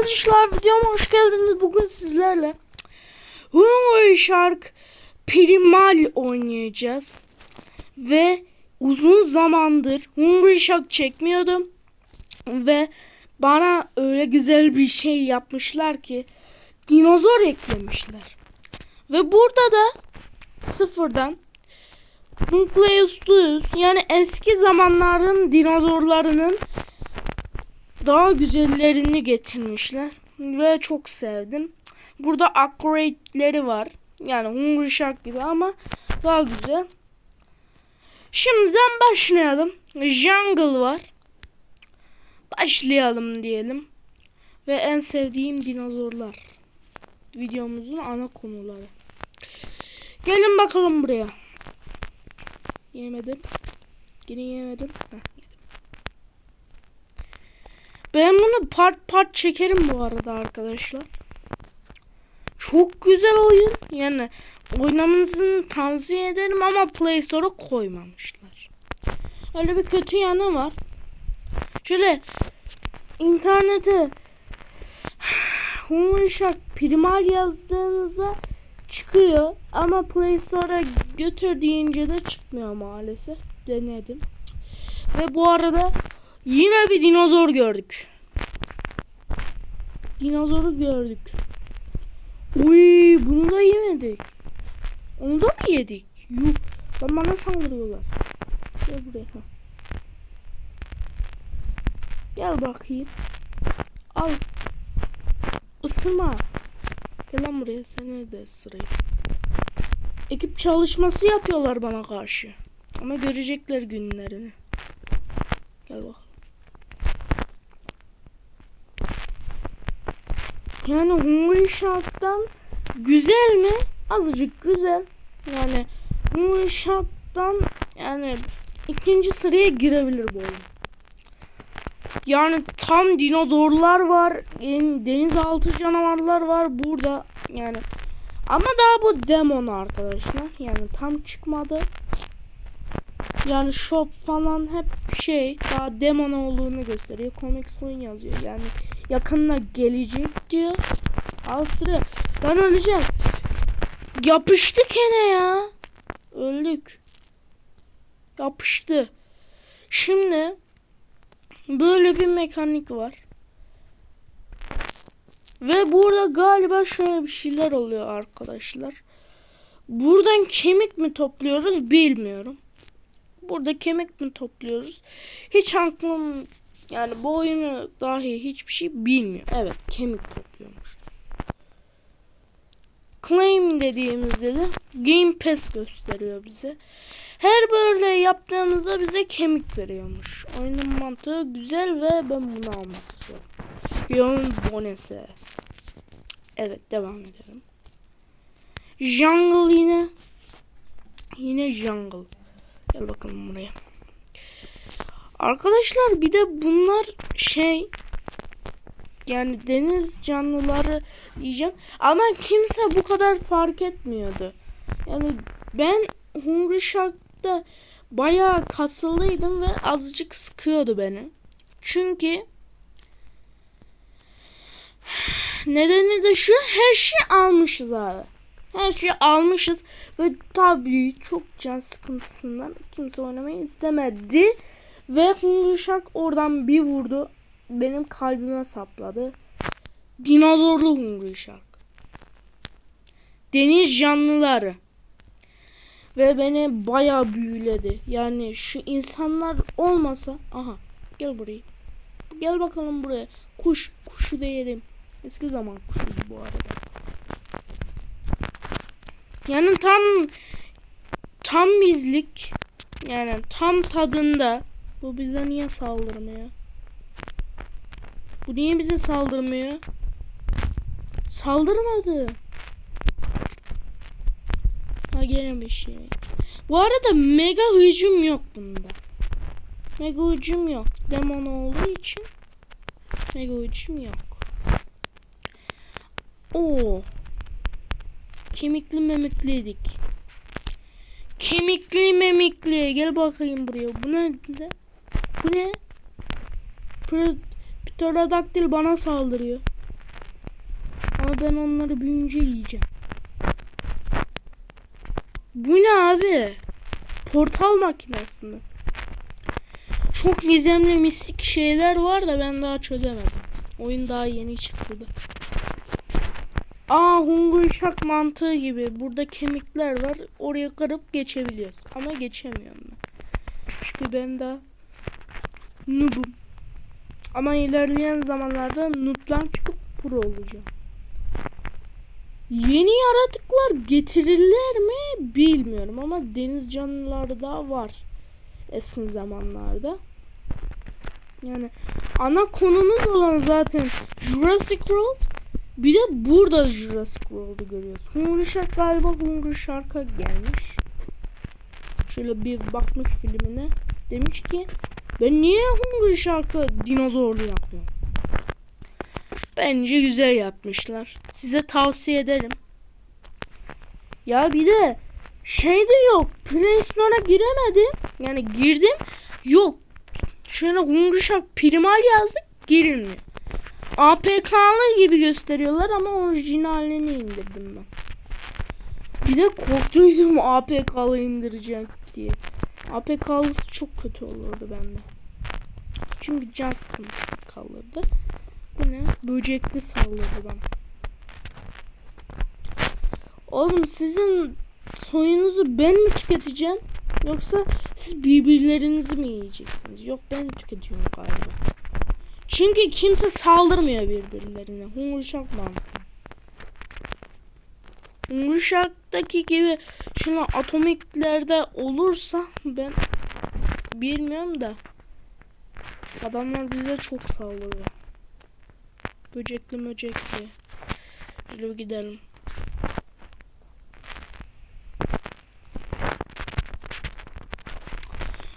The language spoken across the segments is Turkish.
arkadaşlar videoma hoş geldiniz. Bugün sizlerle Hungry Shark Primal oynayacağız. Ve uzun zamandır Hungry Shark çekmiyordum. Ve bana öyle güzel bir şey yapmışlar ki dinozor eklemişler. Ve burada da sıfırdan Nucleus yani eski zamanların dinozorlarının daha güzellerini getirmişler ve çok sevdim. Burada upgrade'leri var. Yani Hungry Shark gibi ama daha güzel. Şimdiden başlayalım. Jungle var. Başlayalım diyelim. Ve en sevdiğim dinozorlar. Videomuzun ana konuları. Gelin bakalım buraya. Yemedim. Yine yemedim. Heh. Ben bunu part part çekerim bu arada arkadaşlar. Çok güzel oyun. Yani oynamanızı tavsiye ederim ama Play Store'a koymamışlar. Öyle bir kötü yanı var. Şöyle internete Hungry Shark Primal yazdığınızda çıkıyor ama Play Store'a götür deyince de çıkmıyor maalesef. Denedim. Ve bu arada yine bir dinozor gördük. Dinozoru gördük. Uy, bunu da yemedik. Onu da mı yedik? Yuh. Lan bana saldırıyorlar. Gel buraya. Gel bakayım. Al. Isırma. Gel lan buraya seni de ısırayım. Ekip çalışması yapıyorlar bana karşı. Ama görecekler günlerini. Gel bakalım. Yani Hungry Shark'tan güzel mi? Azıcık güzel. Yani Hungry Shark'tan yani ikinci sıraya girebilir bu oyun. Yani tam dinozorlar var. en- Denizaltı canavarlar var burada. Yani ama daha bu demon arkadaşlar. Yani tam çıkmadı. Yani shop falan hep şey daha demon olduğunu gösteriyor. Comics oyun yazıyor. Yani yakında gelecek diyor. Avusturya. Ben öleceğim. Yapıştı kene ya. Öldük. Yapıştı. Şimdi böyle bir mekanik var. Ve burada galiba şöyle bir şeyler oluyor arkadaşlar. Buradan kemik mi topluyoruz bilmiyorum. Burada kemik mi topluyoruz? Hiç aklım yani bu oyunu dahi hiçbir şey bilmiyor. Evet kemik topluyormuş. Claim dediğimizde de Game Pass gösteriyor bize. Her böyle yaptığımızda bize kemik veriyormuş. Oyunun mantığı güzel ve ben bunu almak istiyorum. Yolun bonesi. Evet devam edelim. Jungle yine. Yine jungle. Gel bakalım buraya. Arkadaşlar bir de bunlar şey yani deniz canlıları diyeceğim ama kimse bu kadar fark etmiyordu. Yani ben Hungry Shark'ta bayağı kasıllıydım ve azıcık sıkıyordu beni. Çünkü nedeni de şu her şeyi almışız abi. Her şeyi almışız ve tabii çok can sıkıntısından kimse oynamayı istemedi. Ve Hungry Shark oradan bir vurdu. Benim kalbime sapladı. Dinozorlu Hungry Shark. Deniz canlıları. Ve beni bayağı büyüledi. Yani şu insanlar olmasa. Aha gel buraya. Gel bakalım buraya. Kuş. Kuşu da yedim. Eski zaman kuşuydu bu arada. Yani tam tam bizlik yani tam tadında bu bize niye saldırmıyor? Bu niye bize saldırmıyor? Saldırmadı. Ha gene bir şey. Bu arada mega hücum yok bunda. Mega hücum yok. Demon olduğu için mega hücum yok. Oo. Kemikli memiklidik. Kemikli memikli. Gel bakayım buraya. Bu ne? Bu ne? Pterodaktil bana saldırıyor. Ama ben onları büyüyünce yiyeceğim. Bu ne abi? Portal makinesi mi? Çok gizemli mistik şeyler var da ben daha çözemedim. Oyun daha yeni çıktı da. Aa Hungry Shark mantığı gibi. Burada kemikler var. Oraya kırıp geçebiliyoruz. Ama geçemiyorum ben. Çünkü ben daha noobum. Ama ilerleyen zamanlarda noob'dan çıkıp pro olacağım. Yeni yaratıklar getirirler mi bilmiyorum ama deniz canlıları da var eski zamanlarda. Yani ana konumuz olan zaten Jurassic World. Bir de burada Jurassic World'u görüyoruz. Hungry Shark galiba Hungry Shark'a gelmiş. Şöyle bir bakmış filmine. Demiş ki ben niye Hungry Shark'a dinozorlu yapıyorum? Bence güzel yapmışlar. Size tavsiye ederim. Ya bir de şey de yok. Play Store'a giremedim. Yani girdim. Yok. Şöyle Hungry Shark primal yazdık. Girilmiyor. APK'lı gibi gösteriyorlar ama orijinalini indirdim ben. Bir de korktuydum APK'lı indireceğim diye. APK'lısı çok kötü olurdu bende. Çünkü can sıkıntısı kalırdı. Bu ne? Böcekli saldırdı bana. Oğlum sizin soyunuzu ben mi tüketeceğim? Yoksa siz birbirlerinizi mi yiyeceksiniz? Yok ben tüketiyorum galiba. Çünkü kimse saldırmıyor birbirlerine. Hungry Shark mantığı. Shark'taki gibi şuna atomiklerde olursa ben bilmiyorum da adamlar bize çok saldırıyor. Böcekli möcekli. Şöyle gidelim.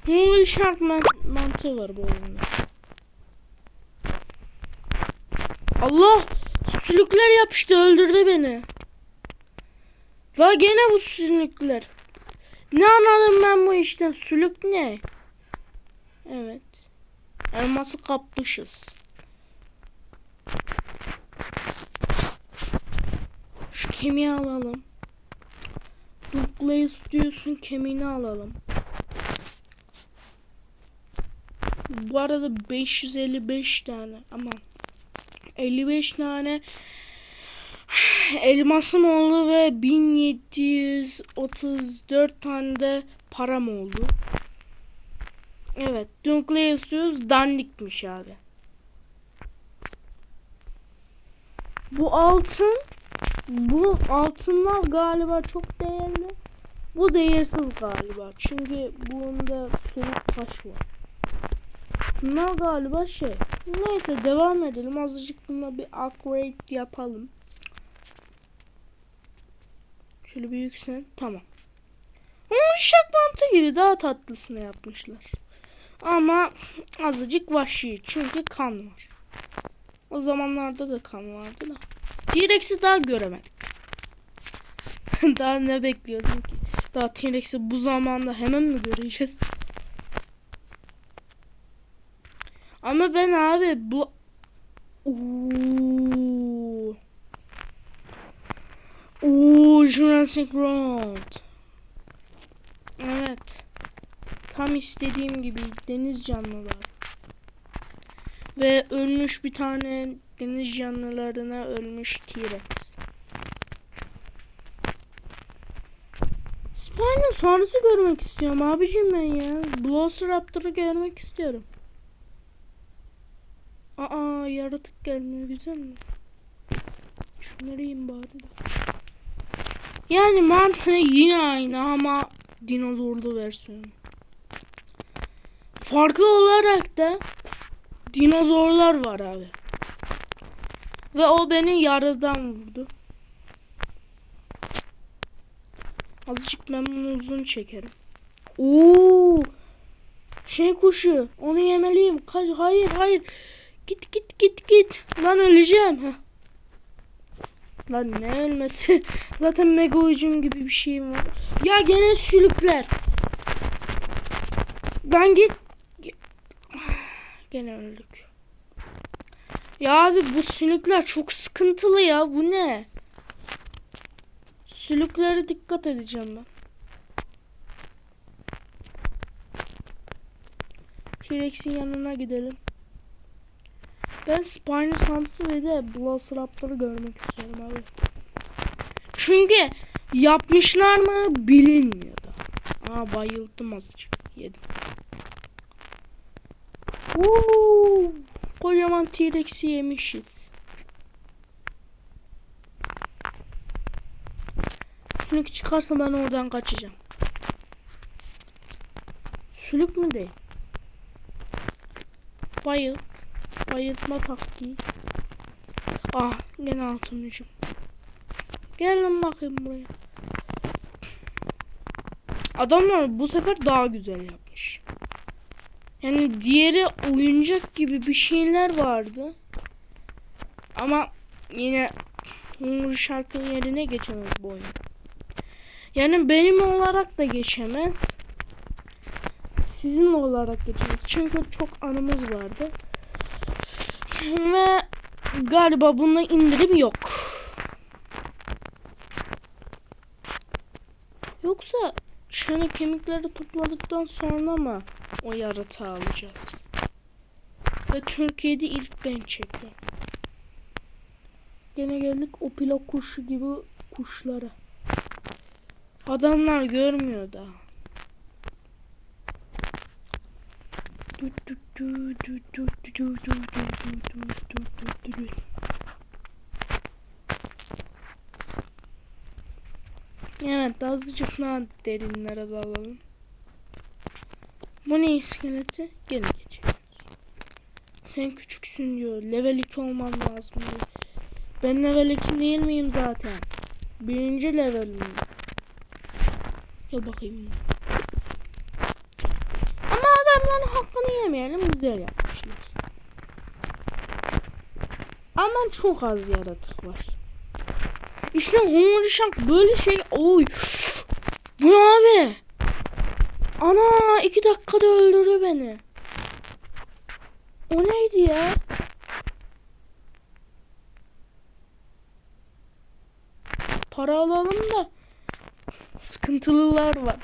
Hungry Shark man mantığı var bu oyunda. Allah! Sülükler yapıştı öldürdü beni. Va gene bu sülükler. Ne anladım ben bu işten? Sülük ne? Evet. Elması kapmışız. Şu kemiği alalım. Duklayız diyorsun kemiğini alalım. Bu arada 555 tane aman 55 tane elmasım oldu ve 1734 tane de param oldu. Evet, Dunkleus diyoruz dandikmiş abi. Bu altın bu altınlar galiba çok değerli. Bu değersiz galiba. Çünkü bunda soluk taş var. Bunlar galiba şey. Neyse devam edelim. Azıcık bununla bir upgrade yapalım. Şöyle bir yüksel. Tamam. Uşak mantı gibi daha tatlısını yapmışlar. Ama azıcık vahşi. Çünkü kan var. O zamanlarda da kan vardı da. T-Rex'i daha göremedik. daha ne bekliyordum ki? Daha T-Rex'i bu zamanda hemen mi göreceğiz? Ama ben abi bu Oo. Jurassic World. Evet. Tam istediğim gibi deniz canlılar. Ve ölmüş bir tane deniz canlılarına ölmüş T-Rex. Spinosaurus'u görmek istiyorum abicim ben ya. Velociraptor'u görmek istiyorum. Aa yaratık gelmiyor güzel mi? Şunları yiyeyim bari de. Yani mantığı yine aynı ama dinozorlu versiyonu. Farkı olarak da dinozorlar var abi. Ve o beni yarıdan vurdu. Azıcık ben bunu uzun çekerim. Oo! Şey kuşu. Onu yemeliyim. Hayır hayır. Git git git git. Lan öleceğim. Heh. Lan ne ölmesi? Zaten mega ucum gibi bir şeyim var. Ya gene sülükler. Lan git. Gene öldük. Ya abi bu sülükler çok sıkıntılı ya. Bu ne? Sülüklere dikkat edeceğim ben. T-Rex'in yanına gidelim. Ben Spinosaurus'u ve de Velociraptor'u görmek istiyorum abi. Çünkü yapmışlar mı bilinmiyor da. Aa bayıldım azıcık. Yedim. Oo, kocaman T-Rex'i yemişiz. Sülük çıkarsa ben oradan kaçacağım. Sülük mü değil? Bayıl. Bayıltma taktiği. Ah gene altın ucum. Gel lan bakayım buraya. Adamlar bu sefer daha güzel yapmış. Yani diğeri oyuncak gibi bir şeyler vardı. Ama yine Hungry Shark'ın yerine geçemez bu oyun. Yani benim olarak da geçemez. Sizin olarak geçemez. Çünkü çok anımız vardı. Ve galiba bunda indirim yok. Yoksa şöyle kemikleri topladıktan sonra mı o yaratığı alacağız? Ve Türkiye'de ilk ben çektim. Gene geldik o pilot kuşu gibi kuşlara. Adamlar görmüyor da. Du- du- Evet azıcık daha derinlere dalalım. Bu ne iskeleti? Geri geçiyoruz. Sen küçüksün diyor. Level 2 olmam lazım diyor. Ben level 2 değil miyim zaten? Birinci levelim. Gel bakayım. Adamların hakkını yemeyelim. Güzel yapmışlar. Ama çok az yaratık var. İşte Hungry Shark böyle şey. Oy. Bu ne abi? Ana iki dakikada öldürdü beni. O neydi ya? Para alalım da sıkıntılılar var.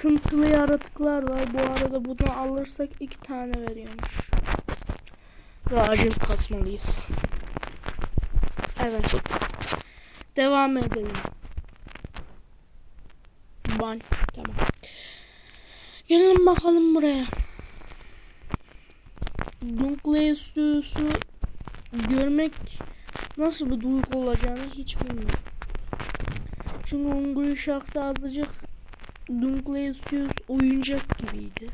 Sıkıntılı yaratıklar var. Bu arada bunu alırsak iki tane veriyormuş. Ve acil kasmalıyız. Evet. Devam edelim. Ban. Tamam. Gelelim bakalım buraya. Dunkley Stüdyosu görmek nasıl bir duygu olacağını hiç bilmiyorum. Çünkü Hungry Shark'ta azıcık Dunkley Stüdyosu oyuncak gibiydi.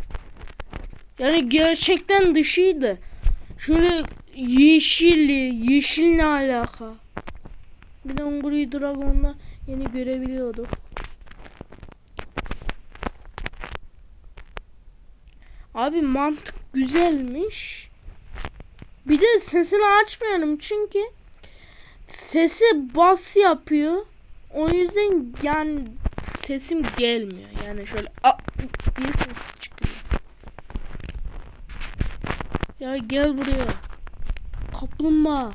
Yani gerçekten dışıydı. Şöyle yeşilli, yeşil ne alaka? Bir de Hungry Dragon'da yeni görebiliyorduk. Abi mantık güzelmiş. Bir de sesini açmayalım çünkü sesi bas yapıyor. O yüzden yani sesim gelmiyor. Yani şöyle a diye ses çıkıyor. Ya gel buraya. Kaplumbağa.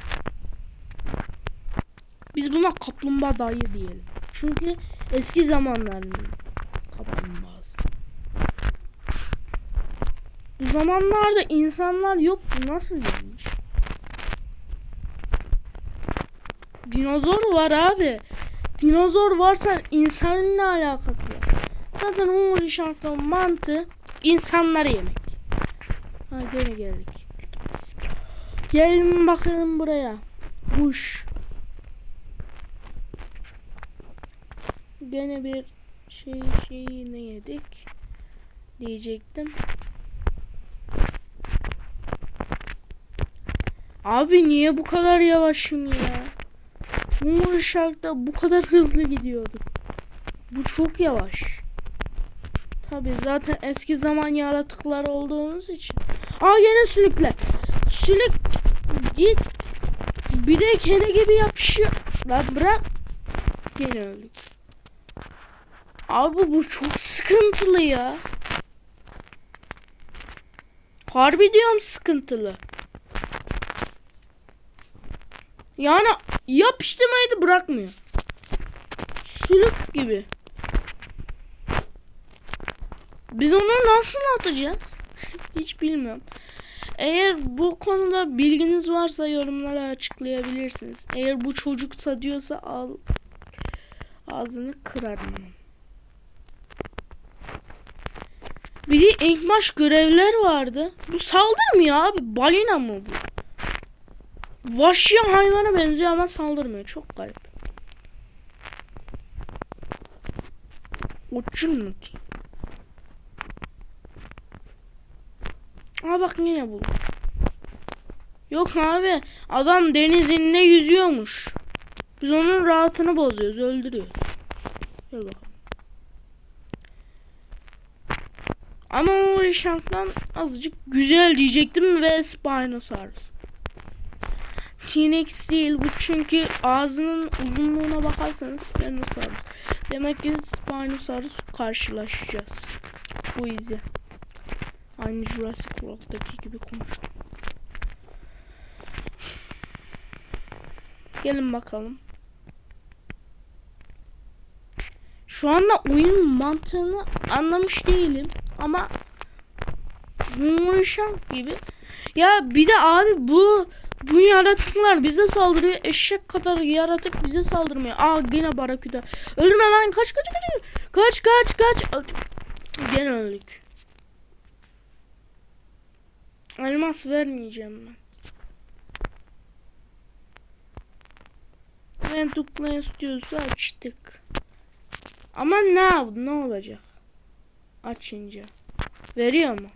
Biz buna kaplumbağa dayı diyelim. Çünkü eski zamanların kaplumbağası. Bu zamanlarda insanlar yoktu. Nasıl gelmiş? Dinozor var abi. Dinozor varsa insanın ne alakası var? Zaten Hungry Shark'ın mantığı insanları yemek. Ha gene geldik. Gelin bakalım buraya. Kuş. Gene bir şey şeyi ne yedik diyecektim. Abi niye bu kadar yavaşım ya? Mumur Shark'ta bu kadar hızlı gidiyorduk. Bu çok yavaş. Tabi zaten eski zaman yaratıklar olduğumuz için. Aa yine sülükler. Sülük git. Bir de kene gibi yapışıyor. Lan bırak. Gene öldük. Abi bu çok sıkıntılı ya. Harbi diyorum sıkıntılı. Yani yapıştırmayı bırakmıyor. Sülük gibi. Biz onu nasıl atacağız? Hiç bilmiyorum. Eğer bu konuda bilginiz varsa yorumlara açıklayabilirsiniz. Eğer bu çocuksa diyorsa al ağzını kırarım. Bir de ilk maç görevler vardı. Bu saldırmıyor abi. Balina mı bu? Vahşi hayvana benziyor ama saldırmıyor. Çok garip. Uçun mu ki? Aa bak yine bu. Yok abi. Adam denizinde yüzüyormuş. Biz onun rahatını bozuyoruz. Öldürüyoruz. Gel bakalım. Ama o Rişank'tan azıcık güzel diyecektim ve Spinosaurus. T-Rex değil bu çünkü ağzının uzunluğuna bakarsanız Spinosaurus. Demek ki Spinosaurus karşılaşacağız. Bu izi. Aynı Jurassic World'daki gibi konuştum. Gelin bakalım. Şu anda oyunun mantığını anlamış değilim ama Moonshine gibi. Ya bir de abi bu bu yaratıklar bize saldırıyor. Eşek kadar yaratık bize saldırmıyor. Aa gene baraküda. Ölme lan kaç kaç kaç. Kaç kaç kaç. Gene öldük. Elmas vermeyeceğim ben. Ben tıklayan istiyorsa açtık. Ama ne ne olacak? Açınca. Veriyor mu?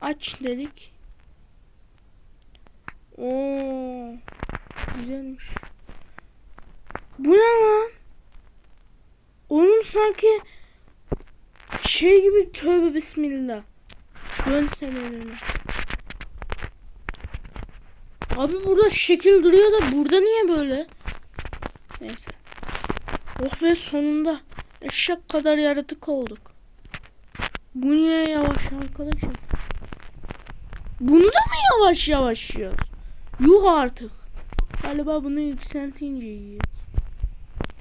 Aç dedik. Oo, güzelmiş. Bu ne lan? Onun sanki şey gibi tövbe bismillah. Dön sen önüne. Abi burada şekil duruyor da burada niye böyle? Neyse. Oh be sonunda. Eşek kadar yaratık olduk. Bu niye yavaş arkadaşım? Bunu da mı yavaş yavaş yiyoruz? Yuh artık. Galiba bunu yükseltince yiyoruz.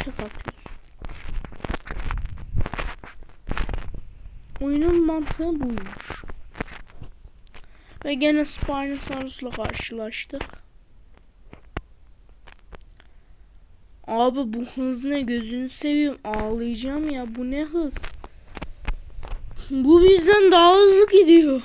Çok atıyoruz. Oyunun mantığı buymuş. Ve gene Spinosaurus'la karşılaştık. Abi bu hız ne gözünü seveyim ağlayacağım ya bu ne hız. Bu bizden daha hızlı gidiyor.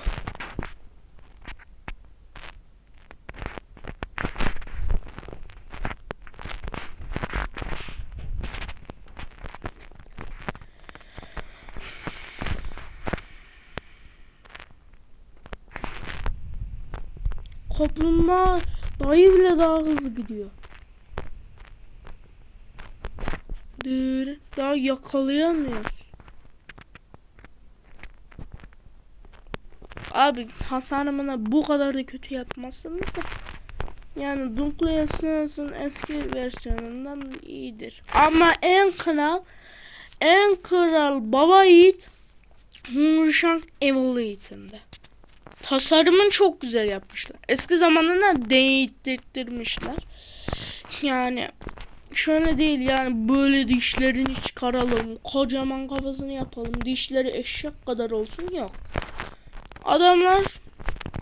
Kaplumbağa dayı bile daha hızlı gidiyor. Dur, daha yakalayamıyoruz. Abi hasarımına bu kadar da kötü yapmazsınız da. Yani Dunkleus'un eski versiyonundan iyidir. Ama en kral en kral baba yiğit Evil Yiğit'inde. Tasarımını çok güzel yapmışlar. Eski zamanına değdirttirmişler. Yani şöyle değil yani böyle dişlerini çıkaralım. Kocaman kafasını yapalım. Dişleri eşek kadar olsun yok. Adamlar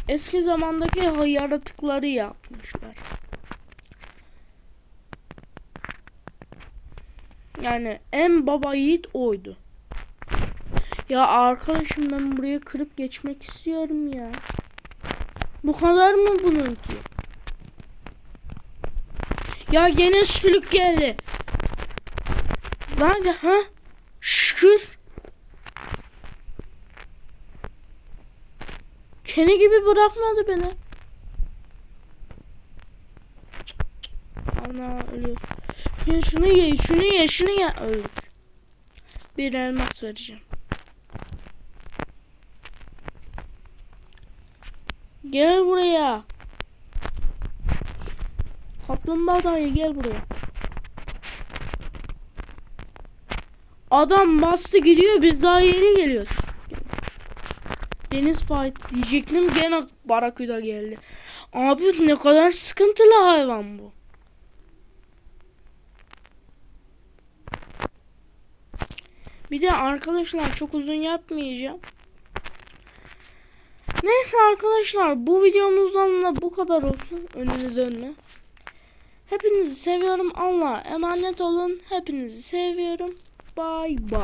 eski zamandaki yaratıkları yapmışlar. Yani en baba yiğit oydu. Ya arkadaşım ben buraya kırıp geçmek istiyorum ya. Bu kadar mı bunun ki? Ya gene sülük geldi. Lan ha? Şükür. Kene gibi bırakmadı beni. Ana ölüyor. Ya şunu ye, şunu ye, şunu ye. Öldük. Bir elmas vereceğim. Gel buraya. Kaplumbağa dayı gel buraya. Adam bastı gidiyor biz daha yeni geliyoruz. Deniz fight diyecektim gene Barakuda geldi. Abi ne kadar sıkıntılı hayvan bu. Bir de arkadaşlar çok uzun yapmayacağım. Neyse arkadaşlar bu videomuzdan da bu kadar olsun. Önünü dönme. Hepinizi seviyorum. Allah'a emanet olun. Hepinizi seviyorum. Bay bay.